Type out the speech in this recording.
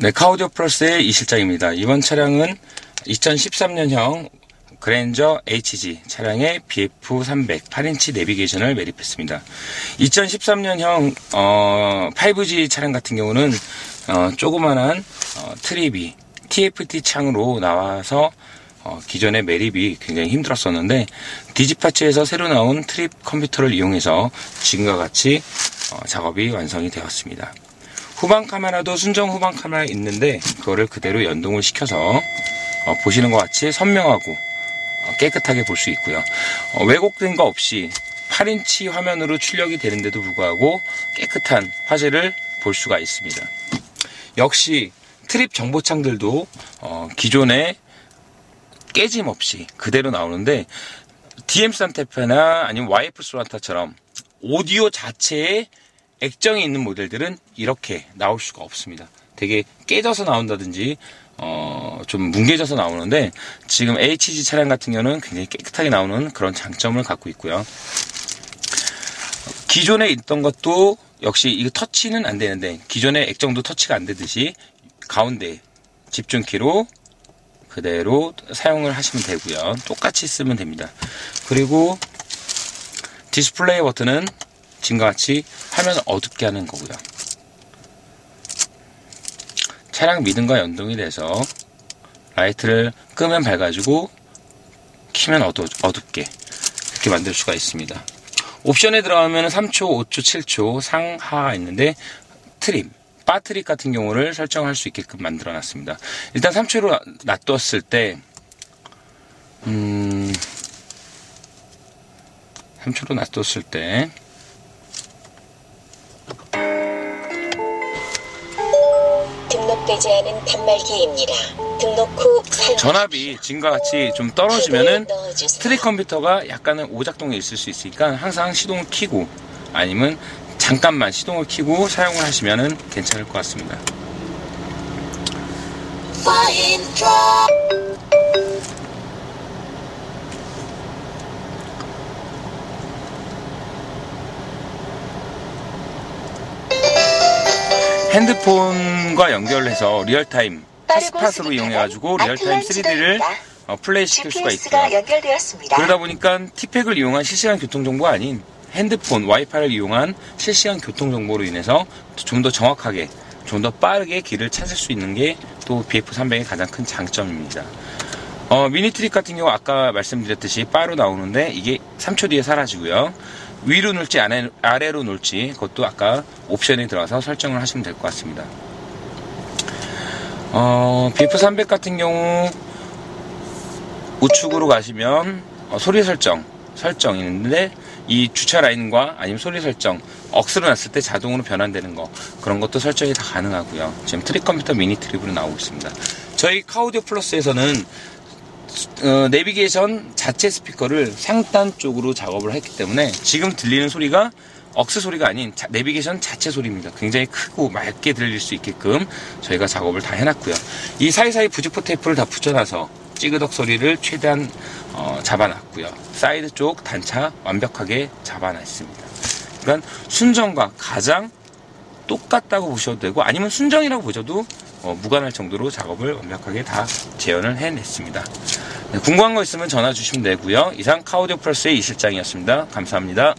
네, 카우디오 플러스의 이 실장입니다. 이번 차량은 2013년형 그랜저 HG 차량의 BF300 8인치 내비게이션을 매립했습니다. 2013년형 어, 5G 차량 같은 경우는 어, 조그만한 어, 트립이 TFT 창으로 나와서 어, 기존의 매립이 굉장히 힘들었었는데 디지파츠에서 새로 나온 트립 컴퓨터를 이용해서 지금과 같이 어, 작업이 완성이 되었습니다. 후방 카메라도 순정 후방 카메라 있는데 그거를 그대로 연동을 시켜서 어, 보시는 것 같이 선명하고 어, 깨끗하게 볼 수 있고요. 어, 왜곡된 거 없이 8인치 화면으로 출력이 되는데도 불구하고 깨끗한 화질을 볼 수가 있습니다. 역시 트립 정보창들도 어, 기존에 깨짐 없이 그대로 나오는데 DM 산테페나 아니면 YF 소나타처럼 오디오 자체에 액정이 있는 모델들은 이렇게 나올 수가 없습니다. 되게 깨져서 나온다든지 어, 좀 뭉개져서 나오는데 지금 HG 차량 같은 경우는 굉장히 깨끗하게 나오는 그런 장점을 갖고 있고요. 기존에 있던 것도 역시 이거 터치는 안 되는데 기존에 액정도 터치가 안 되듯이 가운데 집중키로 그대로 사용을 하시면 되고요. 똑같이 쓰면 됩니다. 그리고 디스플레이 버튼은 지금과 같이 화면을 어둡게 하는 거고요. 차량 미등과 연동이 돼서 라이트를 끄면 밝아지고 키면 어두, 어둡게 이렇게 만들 수가 있습니다. 옵션에 들어가면 3초, 5초, 7초 상하가 있는데 트림, 바트리 같은 경우를 설정할 수 있게끔 만들어 놨습니다. 일단 3초로 놔뒀을 때, 음, 3초로 놔뒀을 때, 등록되지 않은 단말기입니다. 등록 후 사용. 전압이 지금과 같이 좀 떨어지면은 넣어주세요. 트리 컴퓨터가 약간은 오작동이 있을 수 있으니까 항상 시동을 켜고 아니면 잠깐만 시동을 켜고 사용을 하시면은 괜찮을 것 같습니다. Fine drop. 핸드폰과 연결해서 리얼타임 파스팟으로 이용해가지고 리얼타임 3D를 어, 플레이 시킬 수가. 연결되었습니다. 그러다 보니까 티팩을 이용한 실시간 교통 정보가 아닌 핸드폰 와이파이를 이용한 실시간 교통 정보로 인해서 좀 더 정확하게 좀 더 빠르게 길을 찾을 수 있는 게 또 BF300의 가장 큰 장점입니다. 어, 미니 트릭 같은 경우 아까 말씀드렸듯이 바로 나오는데 이게 3초 뒤에 사라지고요. 위로 놓을지 아래, 아래 로 놓을지 그것도 아까 옵션에 들어가서 설정을 하시면 될 것 같습니다. 어, BF300 같은 경우 우측으로 가시면 어, 소리 설정 설정이 있는데 이 주차 라인과 아니면 소리 설정 억스로 놨을 때 자동으로 변환되는 거 그런 것도 설정이 다 가능하고요. 지금 트릭 컴퓨터 미니 트립으로 나오고 있습니다. 저희 카우디오 플러스에서는 어, 내비게이션 자체 스피커를 상단 쪽으로 작업을 했기 때문에 지금 들리는 소리가 억스 소리가 아닌 자- 내비게이션 자체 소리입니다. 굉장히 크고 맑게 들릴 수 있게끔 저희가 작업을 다 해놨고요. 이 사이사이 부직포 테이프를 다 붙여놔서 찌그덕 소리를 최대한 어, 잡아놨고요. 사이드 쪽 단차 완벽하게 잡아놨습니다. 그러니까 순정과 가장 똑같다고 보셔도 되고 아니면 순정이라고 보셔도 어, 무관할 정도로 작업을 완벽하게 다 재현을 해냈습니다. 네, 궁금한 거 있으면 전화 주시면 되고요. 이상 카우디오 플러스의 이 실장이었습니다. 감사합니다.